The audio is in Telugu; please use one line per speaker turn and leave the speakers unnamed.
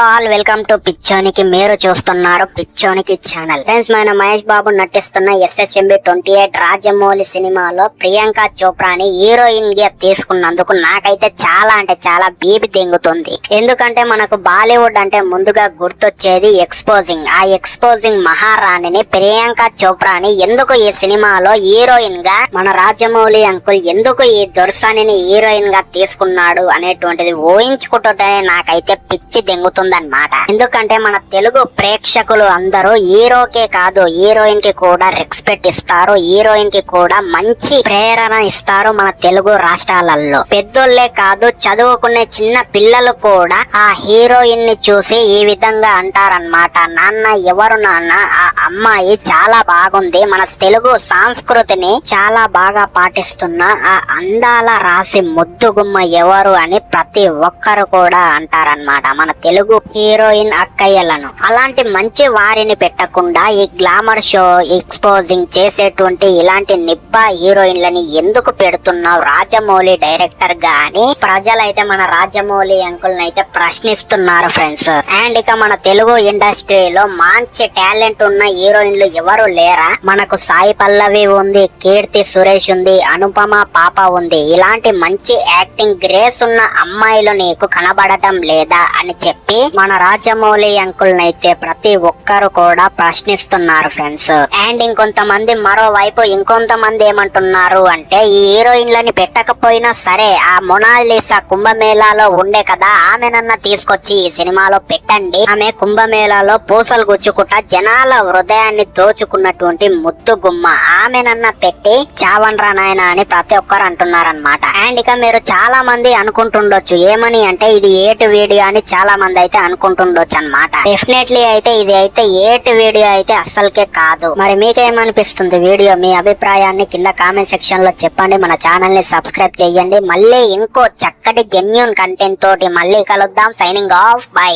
All welcome to పిచ్చోనికి. మీరు చూస్తున్నారు పిచ్చోనికి ఛానల్. ఫ్రెండ్స్ మన మహేష్ బాబు నటిస్తున్న ఎస్ఎస్ఎంబి ట్వంటీ ఎయిట్ రాజమౌళి సినిమాలో ప్రియాంక చోప్రాని హీరోయిన్గా తీసుకున్నందుకు నాకైతే చాలా అంటే చాలా బీపి తెంగుతుంది. ఎందుకంటే మనకు బాలీవుడ్ అంటే ముందుగా గుర్తొచ్చేది ఎక్స్పోజింగ్ ఆ ఎక్స్పోజింగ్ మహారాణిని ప్రియాంక చోప్రాని ఎందుకు ఈ సినిమాలో హీరోయిన్గా మన రాజమౌళి అంకుల్ ఎందుకు ఈ దొర్సానిని హీరోయిన్గా తీసుకున్నాడు అనేటువంటిది ఊహించుకుంటుంటే నాకైతే పిచ్చి దెంగుతుంది ఉందన్నమాట. ఎందుకంటే మన తెలుగు ప్రేక్షకులు అందరూ హీరోకే కాదు హీరోయిన్కి కూడా రెస్పెక్ట్ ఇస్తారు హీరోయిన్కి కూడా మంచి ప్రేరణ ఇస్తారు మన తెలుగు రాష్ట్రాలలో పెద్దోళ్ళే కాదు చదువుకునే చిన్న పిల్లలు కూడా ఆ హీరోయిన్ని చూసి ఈ విధంగా అంటారన్నమాట. నాన్న ఎవరు నాన్న? ఆ అమ్మాయి చాలా బాగుంది. మన తెలుగు సంస్కృతిని చాలా బాగా పాటిస్తున్న ఆ అందాల రాసి ముద్దుగుమ్మ ఎవరు అని ప్రతి ఒక్కరు కూడా అంటారన్నమాట. మన తెలుగు హీరోయిన్ అక్కయ్యలను. అలాంటి మంచి వారిని పెట్టకుండా ఈ గ్లామర్ షో ఎక్స్పోజింగ్ చేసేటువంటి ఇలాంటి నిబ్బా హీరోయిన్లని ఎందుకు పెడుతున్నావు రాజమౌళి డైరెక్టర్గా అని ప్రజలైతే మన రాజమౌళి అంకుల్ని అయితే ప్రశ్నిస్తున్నారు ఫ్రెండ్స్. అండ్ ఇక మన తెలుగు ఇండస్ట్రీలో మంచి టాలెంట్ ఉన్న హీరోయిన్లు ఎవరు లేరా? మనకు సాయి పల్లవి ఉంది కీర్తి సురేష్ ఉంది అనుపమ పాప ఉంది. ఇలాంటి మంచి యాక్టింగ్ గ్రేస్ ఉన్న అమ్మాయిలు నీకు కనబడటం లేదా అని చెప్పి మన రాజమౌళి అంకుల్ నైతే ప్రతి ఒక్కరు కూడా ప్రశ్నిస్తున్నారు ఫ్రెండ్స్. అండ్ ఇంకొంతమంది మరోవైపు ఇంకొంతమంది ఏమంటున్నారు అంటే ఈ హీరోయిన్లని పెట్టకపోయినా సరే ఆ మొనాలిసా కుంభమేళాలో ఉండే కదా ఆమెనన్న తీసుకొచ్చి ఈ సినిమాలో పెట్టండి. ఆమె కుంభమేళాలో పూసలు గుచ్చుకుంటా జనాల హృదయాన్ని దోచుకున్నటువంటి ముద్దు గుమ్మ ఆమెనన్న పెట్టి చావన్రా నాయన అని ప్రతి ఒక్కరు అంటున్నారనమాట అండ్ ఇక మీరు చాలా మంది అనుకుంటుండొచ్చు ఏమని అంటే ఇది ఏటు వీడియో అని చాలా మంది అయితే అనుకుంటుండొచ్చు అన్నమాట. డెఫినెట్లీ అయితే ఇది అయితే ఏటి వీడియో అయితే అస్సలకే కాదు. మరి మీకేమనిపిస్తుంది వీడియో? మీ అభిప్రాయాన్ని కింద కామెంట్ సెక్షన్లో చెప్పండి. మన ఛానల్ని సబ్స్క్రైబ్ చేయండి. మళ్ళీ ఇంకో చక్కటి జెన్యున్ కంటెంట్ తోటి మళ్ళీ కలుద్దాం. Signing off by